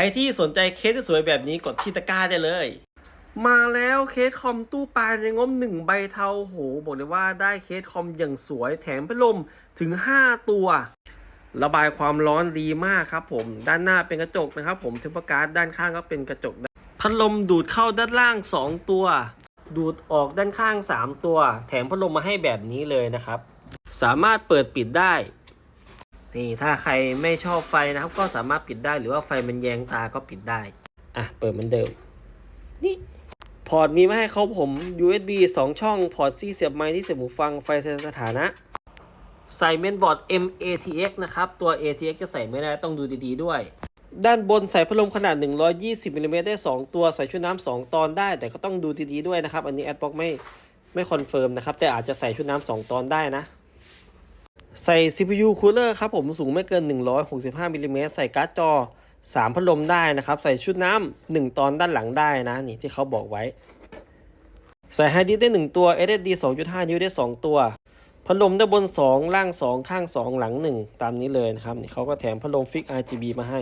รที่สนใจเคสที่สวยแบบนี้กดที่ตะกร้าได้เลย มาแล้วเคสคอมตู้ปลาในงบหนึ่งใบเทาโหบอกเลยว่าได้เคสคอมอย่างสวยแถมพัดลมถึง 5 ตัว ระบายความร้อนดีมากครับผมด้านหน้าเป็นกระจกนะครับผมเทมเปอร์การ์ดด้านข้างก็เป็นกระจกพัดลมดูดเข้าด้านล่าง 2 ตัว ดูดออกด้านข้าง 3 ตัว แถมพัดลมมาให้แบบนี้เลยนะครับ สามารถเปิดปิดได้ นี่ถ้าใครไม่ชอบไฟนะครับ ก็สามารถปิดได้หรือว่าไฟมันแยงตาก็ปิดได้ อะ เปิดเหมือนเดิม นี่ พอร์ตมีมาให้เขาผม USB 2 ช่อง พอร์ตที่เสียบไมค์ที่เสียบหูฟังไฟแสดงสถานะ ใส่เมนบอร์ด MATX นะครับ ตัว ATX จะใส่ไม่ได้ต้องดูดีๆด้วย ด้านบนใส่พัดลมขนาด 120มิลลิเมตรได้ 2 ตัวใส่ชุดน้ำ2ตอนได้ แต่ก็ต้องดูดีๆด้วยนะครับ อันนี้แอดบ็อกไม่ไม่คอนเฟิร์มนะครับ แต่อาจจะใส่ชุดน้ำ2ตอนได้นะ ใส่ CPU cooler ครับผมสูงไม่เกิน 165มิลลิเมตรใส่การ์ดจอ 3 พัดลมได้นะครับ ใส่ชุดน้ำ1 ตอนด้านหลังได้นะ นี่ที่เขาบอกไว้ ใส่ไฮดิสได้ 1 ตัว SSD 2.5 นิ้วได้ 2 ตัว พัดลมด้านบน 2 ล่าง 2 ข้าง 2 หลัง 1 ตามนี้เลยนะครับ นี่เขาก็แถมพัดลมฟิก RGB มาให้